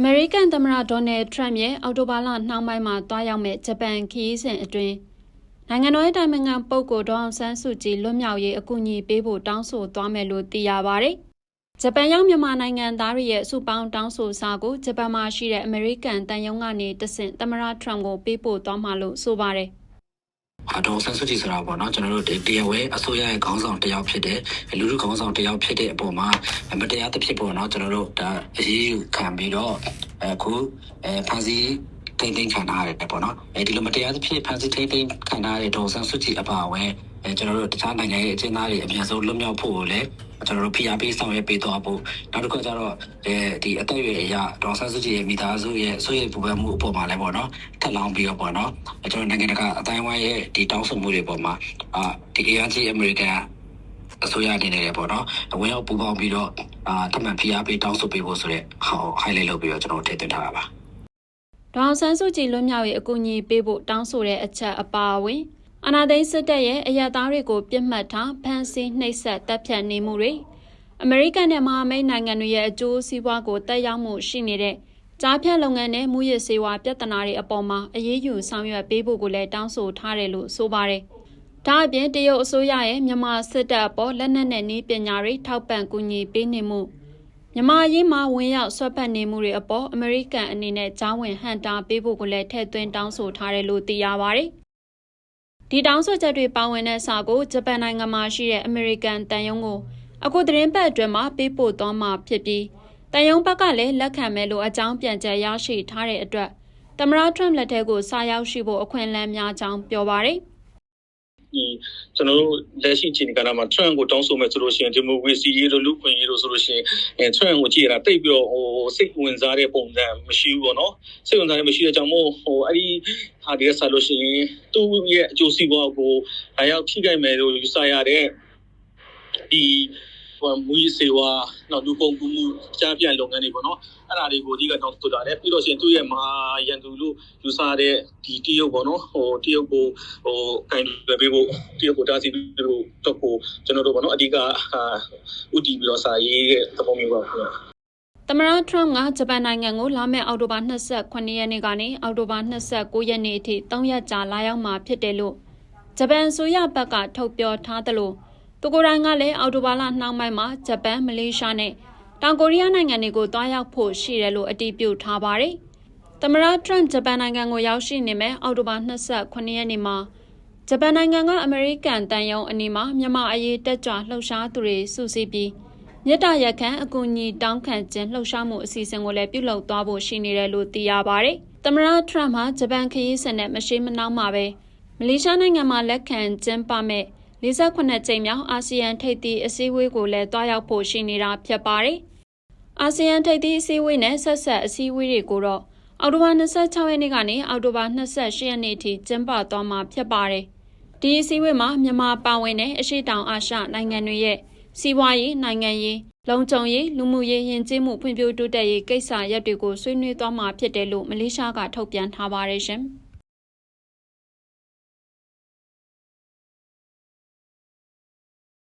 အမေရိကန်သမ္မတဒေါ်နယ်ထရမ့်ရဲ့အော်တိုဘာလနှောင်းပိုင်းမှာတွားရောက်မဲ့ဂျပန်ခရီးစဉ်အတွင်းနိုင်ငံတော်ရဲ့တိုင်ပင်ခံပုဂ္ဂိုလ်ဒေါအောင်ဆန်းစုကြည်လွတ်မြောက်ရေးအကူအညီပေးဖို့တောင်းဆိုသွားမယ်လို့သိရပါဗျ။ဂျပန်ရောက်မြန်မာနိုင်ငံသားတွေရဲ့စုပေါင်းတောင်းဆိုစာကိုဂျပန်မှာရှိတဲ့အမေရိကန်တန်ယုံကနေတဆင့်သမ္မတထရမ့်ကိုပေးပို့သွားမှာလို့ဆိုပါတယ်။အ ဒေါ်ဆန်းစုကြည်ဆိုတာပေါ့နော်ကျွန်တော်တို့ဒီတရားဝဲအစိုးရရဲ့ခေါင်းဆောင်တစ်ယောက်ဖြစ်တဲ့လူလူခေါင်းဆောင်တစ်ယောက်ဖြစ်တဲ့အပေါ်မှာမတရားတစ်ဖြစ်ပေါ့နော်ကျွန်တော်တို့ဒါအရေးယူခံပြီးတော့အခုအဲဖန်စီ ထိမ့်သိမ်းခံထားရတယ်ပေါ့နော်အဲဒီလိုမတရားတစ်ဖြစ်ဖန်စီထိမ့်သိမ်းခံထားတဲ့ဒေါ်ဆန်းစုကြည်အပါအဝင်အဲကျွန်တော်တို့တခြားနိုင်ငံရဲ့အကျဉ်းသားတွေအများဆုံးလွတ်မြောက်ဖို့ကိုလည်းကျွန်တော်တို့ဖိအားပေးဆောင်ရွက်ပေးသွားဖို့နောက်တစ်ခုကျတော့အဲဒီအသက်အရွယ်အရဒေါ်ဆန်းစုကြည်ရဲ့မိသားစုရဲ့ဆွေးရပူပန်မှုအပေါ်မှာလည်းပေါ့နော်ထပ်လောင်းပြီးတော့ပေါ့နော်ကျွန်တော်နိုင်ငံတကာအတိုင်းဝိုင်းရဲ့ဒီတောင်းဆိုမှုတွေပေါ်မှာအာဒီ ARG American အစိုးရအနေနဲ့ပေါ့နော်အဝင်ရောက်ပူပေါင်းပြီးတော့အာတမန်ဖိအားပေးတောင်းဆိုပေးဖို့ဆိုတဲ့ဟော highlight လုပ်ပြီးတော့ကျွန်တော်ထည့်သွင်းထားတာပါ ဒေါအောင်ဆန်းစုကြည်လွတ်မြောက်ရေးအကူအညီပေးဖို့တောင်းဆိုတဲ့အချက်အပါအဝင်အနာသိန်းစစ်တပ်ရဲ့အရသားတွေကိုပြစ်မှတ်ထားဖမ်းဆီးနှိပ်စက်တပ်ဖြတ်နေမှုတွေအမေရိကန်နဲ့မဟာမိတ်နိုင်ငံတွေရဲ့အကျိုးစီးပွားကိုတက်ရောက်မှုရှိနေတဲ့ကြားဖြတ်လုပ်ငန်းနဲ့မူရစ်စေဝါပြဿနာတွေအပေါ်မှာအရေးယူဆောင်ရွက်ပေးဖို့ကိုလည်းတောင်းဆိုထားတယ်လို့ဆိုပါတယ်။ဒါအပြင်တရုတ်အစိုးရရဲ့မြန်မာစစ်တပ်အပေါ်လက်နက်နဲ့နည်းပညာတွေထောက်ပံ့ကူညီပေးနေမှု မြန်မာရေးမှာဝင်ရောက်ဆွတ်ဖက်နေမှုတွေအပေါ်အမေရိကန်အနေနဲ့ကြားဝင်ဟန်တာပေးဖို့ကိုလည်းထည့်သွင်းတောင်းဆိုထားတယ်လို့သိရပါတယ်။ဒီတောင်းဆိုချက်တွေပါဝင်တဲ့စာကိုဂျပန်နိုင်ငံမှာရှိတဲ့အမေရိကန်တန်ယုံကိုအခုသတင်းပတ်အတွင်းမှာပေးပို့သွားမှာဖြစ်ပြီးတန်ယုံဘက်ကလည်းလက်ခံမယ်လို့အကြောင်းပြန်ချက်ရရှိထားတဲ့အတွက်တမရထရမ့်လက်ထက်ကိုစာရောက်ရှိဖို့အခွင့်အလမ်းများကြောင်းပြောပါတယ်။ ဒီကျွန်တော်တို့လက်ရှိချိန်ကဏ္ဍမှာ trend ကိုတောင်းဆိုမဲ့ဆိုလို့ရှိရင်ဒီမိုကရေစီရေးတို့လူခွင့်ရေးတို့ဆိုလို့ရှိရင်အဲ trend ကိုကြည့်ရတာတိတ်ပြီးတော့ဟိုစိတ်ဝင်စားတဲ့ပုံစံမရှိဘူးပေါ့နော်စိတ်ဝင်စားတဲ့မရှိတဲ့ကြောင့်မို့ဟိုအဲ့ဒီဟာဒီကဆက်လို့ရှိရင်သူ့ရဲ့အကျိုးစီးပွားကိုအရောက်ထိခိုက်မယ်လို့ယူဆရတဲ့ဒီ ဟိုမူရေးစေဝါနောက်လူကုန်ကူးမှုကြားပြန့်လုပ်ငန်းတွေပေါ့နော်အဲ့ဒါတွေကိုအဓိကတောင်းဆိုတာတယ်ပြီးတော့ရှင်သူ့ရဲ့မဟာရန်သူလို့ယူဆတဲ့ဒီတရုတ်ပေါ့နော်ဟိုတရုတ်ကိုဟိုကင်တွယ်ပေးဖို့တရုတ်ကိုတားဆီးပြီးတော့တော့ကိုကျွန်တော်တို့ပေါ့နော်အဓိကဟာဥတီပြီးတော့စာရေးတဲ့သဘောမျိုးပါခင်ဗျာသမ္မတထရမ့်ကဂျပန်နိုင်ငံကိုလာမယ့်အောက်တိုဘာ29ရက်နေ့ကနေအောက်တိုဘာ29ရက်နေ့အထိ3ရက်ကြာလာရောက်မှာဖြစ်တယ်လို့ဂျပန်ဆိုရဘက်ကထုတ်ပြောထားသလို သူကိုယ်တိုင်ကလည်းအောက်တိုဘာလနှောင်းပိုင်းမှာဂျပန်မလေးရှားနဲ့တောင်ကိုရီးယားနိုင်ငံတွေကိုတွားရောက်ဖို့ရှိတယ်လို့အတည်ပြုထားပါတယ်။သမ္မတထရမ့်ဂျပန်နိုင်ငံကိုရောက်ရှိနေမဲ့အောက်တိုဘာ29ရက်နေ့မှာဂျပန်နိုင်ငံကအမေရိကန်တန်ယုံအနီးမှာမြန်မာအရေးတက်ကြွလှုပ်ရှားသူတွေစုစည်းပြီးမြစ်တာရက်ခန့်အကူအညီတောင်းခံခြင်းလှုပ်ရှားမှုအစီအစဉ်ကိုလည်းပြုလုပ်သွားဖို့ရှိနေတယ်လို့သိရပါတယ်။သမ္မတထရမ့်ဟာဂျပန်ခရီးစဉ်နဲ့မရှိမနှောင်းမှာပဲမလေးရှားနိုင်ငံမှာလက်ခံကျင်းပမဲ့ 48ကြိမ်မြောက်အာဆီယံထိပ်သီးအစည်းအဝေးကိုလည်းတွားရောက်ဖို့ရှိနေတာဖြစ်ပါတယ်။အာဆီယံထိပ်သီးအစည်းအဝေးနဲ့ဆက်ဆက်အစည်းအဝေးတွေကိုတော့အောက်တိုဘာ26ရက်နေ့ကနေအောက်တိုဘာ28ရက်နေ့ထိကျင်းပသွားမှာဖြစ်ပါတယ်။ဒီအစည်းအဝေးမှာမြန်မာပါဝင်တဲ့အရှိတောင်အာရှနိုင်ငံတွေရဲ့စီးပွားရေးနိုင်ငံရေးလုံခြုံရေးလူမှုရေးယဉ်ကျေးမှုဖွံ့ဖြိုးတိုးတက်ရေးကိစ္စရပ်တွေကိုဆွေးနွေးသွားမှာဖြစ်တယ်လို့မလေးရှားကထုတ်ပြန်ထားပါတယ်ရှင်။